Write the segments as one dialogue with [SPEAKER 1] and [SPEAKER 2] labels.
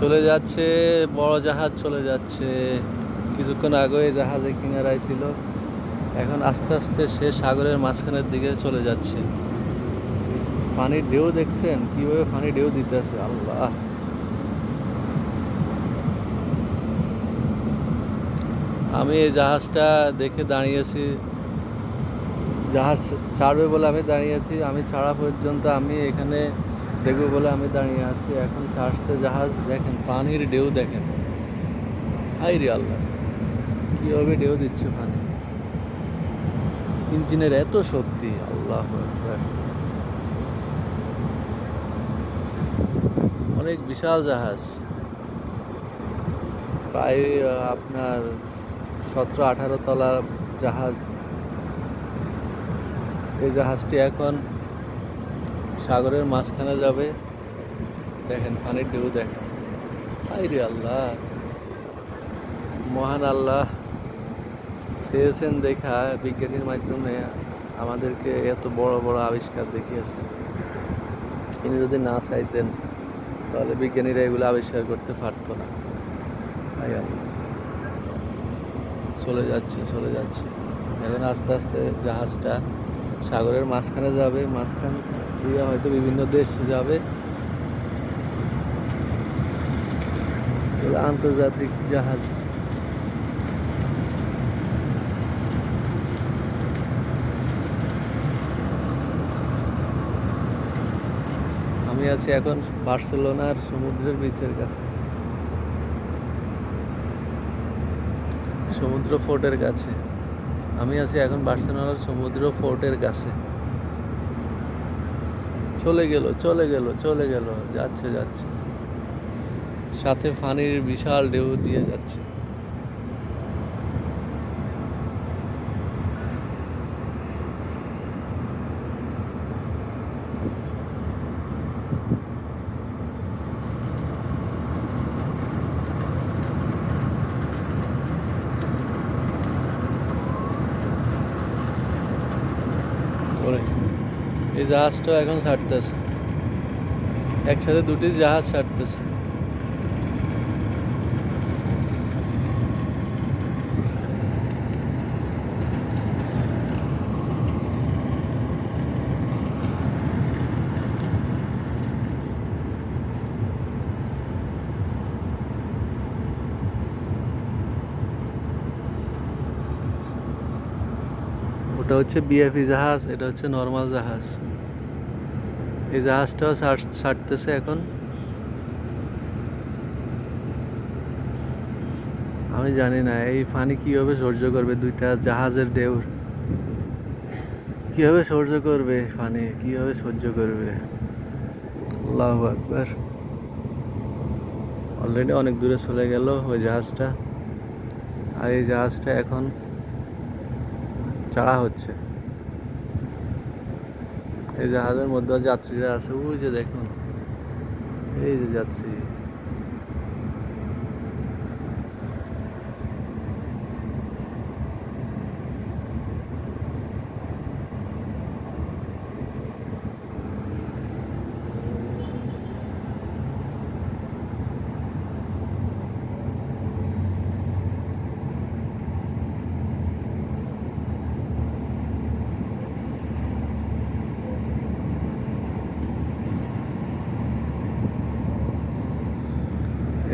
[SPEAKER 1] চলে যাচ্ছে, বড় জাহাজ চলে যাচ্ছে। কিছুক্ষণ আগে জাহাজে কিনারায় ছিল। এখন আস্তে আস্তে সে সাগরের মাঝখানের দিকে চলে যাচ্ছে। পানির ঢেউ দেখছেন? কীভাবে পানি ঢেউ দিতেছে আল্লাহ। আমি এই জাহাজটা দেখে দাঁড়িয়েছি। জাহাজ ছাড়বে বলে আমি দাঁড়িয়ে আছি আমি ছাড়া পর্যন্ত আমি এখানে দেখব বলে আমি দাঁড়িয়ে আছি, এখন ছাড়ছে জাহাজ, দেখেন পানির ঢেউ দেখেন। হাই রে আল্লাহ, কীভাবে ঢেউ দিচ্ছে পানি। ইঞ্জিনের এত শক্তি, আল্লাহ অনেক বিশাল জাহাজ। প্রায় আপনার সতেরো আঠারো তলা জাহাজ। এই জাহাজটি এখন সাগরের মাঝখানে যাবে। দেখেন, পানির ঢেউ দেখেন। আই রে আল্লাহ। মহান আল্লাহ। চেয়েছেন দেখা বিজ্ঞানীর মাধ্যমে আমাদেরকে এত বড় বড় আবিষ্কার দেখিয়েছেন। তিনি যদি না চাইতেন, তাহলে বিজ্ঞানীরা এগুলো আবিষ্কার করতে পারতো না। আল্লাহ। চলে যাচ্ছে চলে যাচ্ছে। এখন আস্তে আস্তে জাহাজটা সাগরের মাঝখানে যাবে। মাঝখান দিয়ে হয়তো বিভিন্ন দেশ যাবে। আন্তর্জাতিক জাহাজ। আমি আছি এখন বার্সেলোনার সমুদ্রের বিচের কাছে। সমুদ্র ফোর্টের কাছে। আমি আছি এখন বার্সেলোনার সমুদ্র ফোর্টের কাছে। চলে গেল চলে গেল চলে গেল যাচ্ছে যাচ্ছে। সাথে ফানির বিশাল ঢেউ দিয়ে যাচ্ছে। এই জাহাজটা এখন ছাড়তেছে। একসাথে দুটি জাহাজ ছাড়তেছে। ওটা হচ্ছে বিএফি জাহাজ, এটা হচ্ছে নর্মাল জাহাজ। এই জাহাজটাও ছাড়- ছাড়তেছে এখন। আমি জানি না, এই পানি কীভাবে সহ্য করবে দুইটা জাহাজের ঢেউ? কীভাবে সহ্য করবে পানি কীভাবে সহ্য করবে? আল্লাহ আকবার। অলরেডি অনেক দূরে চলে গেল ওই জাহাজটা। আর এই জাহাজটা এখন চাড়া হচ্ছে। এই জাহাজের মধ্যে যাত্রীরা আছে ওই যে দেখুন। এই যে যাত্রী।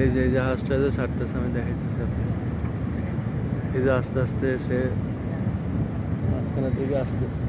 [SPEAKER 1] এই যে জাহাজটা যে ছাড়তেছে, আমি দেখাইতেছি। এই যে আস্তে আস্তে এসে মাঝখানের দিকে আসতেছে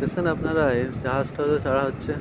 [SPEAKER 1] দেখতেছেন আপনারা এই জাহাজটা ছাড়া হচ্ছে।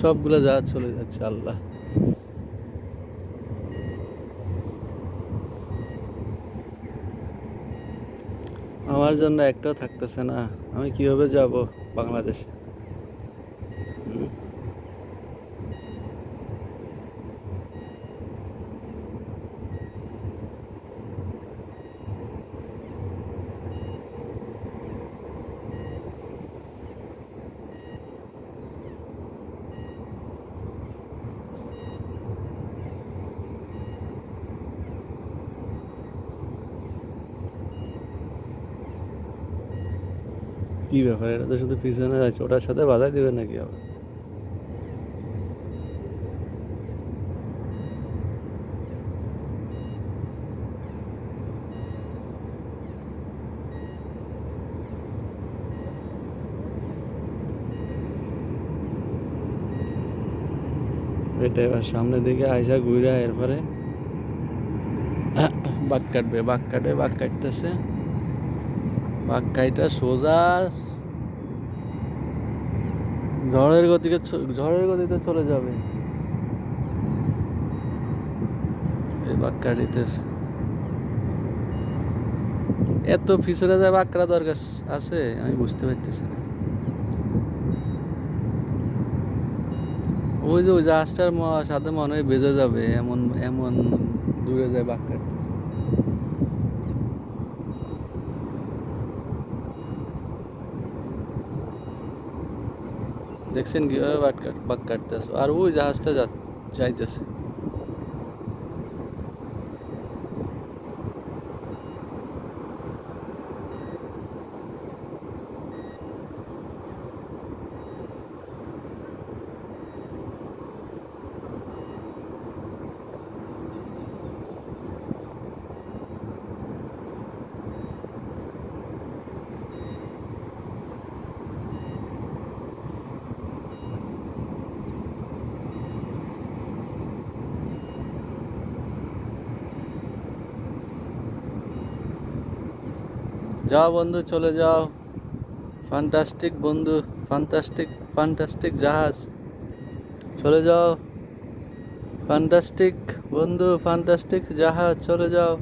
[SPEAKER 1] সবগুলো যা চলে যাচ্ছে, আল্লাহ। আমার জন্য একটাও থাকতেছে না। আমি কীভাবে যাব বাংলাদেশে? হুম? কি ব্যাপার? এটা তো শুধু পিছনে আছে ওটার সাথে বাজাই দেবে নাকি আবার? এটা এবার সামনের দিকে আইসা ঘুরে এরপরে। বাঘ কাটবে বাঘ কাটবে, বাঘ কাটতেছে। বাঘ কাইটা সোজা ঝড়ের গতিকে ঝড়ের গতিতে চলে যাবে। এই কাটিতেছে এত পিছনে যায় বাঘরা দরকার আছে, আমি বুঝতে পারতেছি না। ওই যে ওই জাহাজটার সাথে মনে হয় বেজে যাবে, এমন এমন দূরে যায় বাঘ কাটতেছে দেখছেন কীভাবে বাঘ কাট বাঘ কাটতেছে। আর ওই জাহাজটা যা- যাইতেছে। যাও বন্ধু, চলে যাও। ফ্যান্টাস্টিক বন্ধু ফ্যান্টাস্টিক ফ্যান্টাস্টিক জাহাজ। চলে যাও। ফ্যান্টাস্টিক বন্ধু ফ্যান্টাস্টিক জাহাজ, চলে যাও।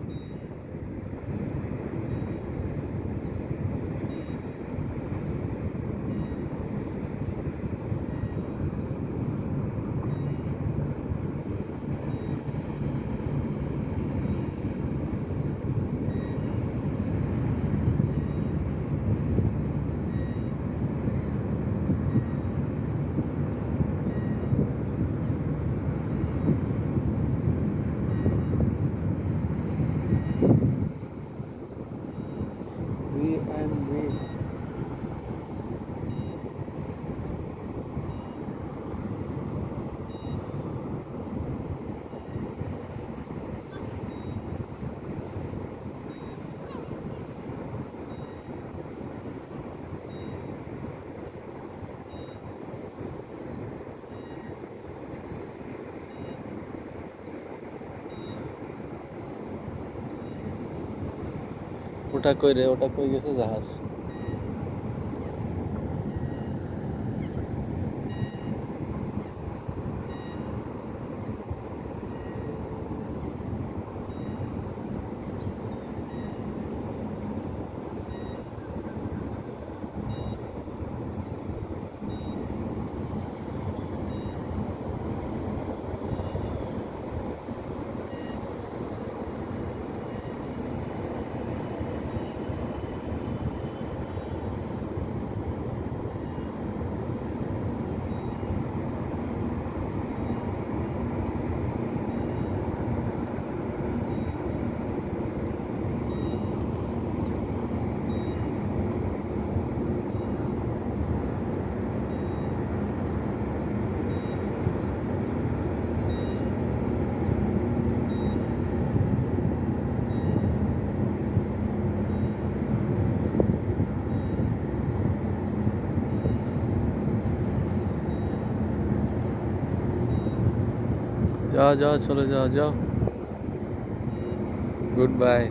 [SPEAKER 1] ওটা কই রে ওটা কই গেছে জাহাজ? যাও যাও চলে যাও যাও। Good bye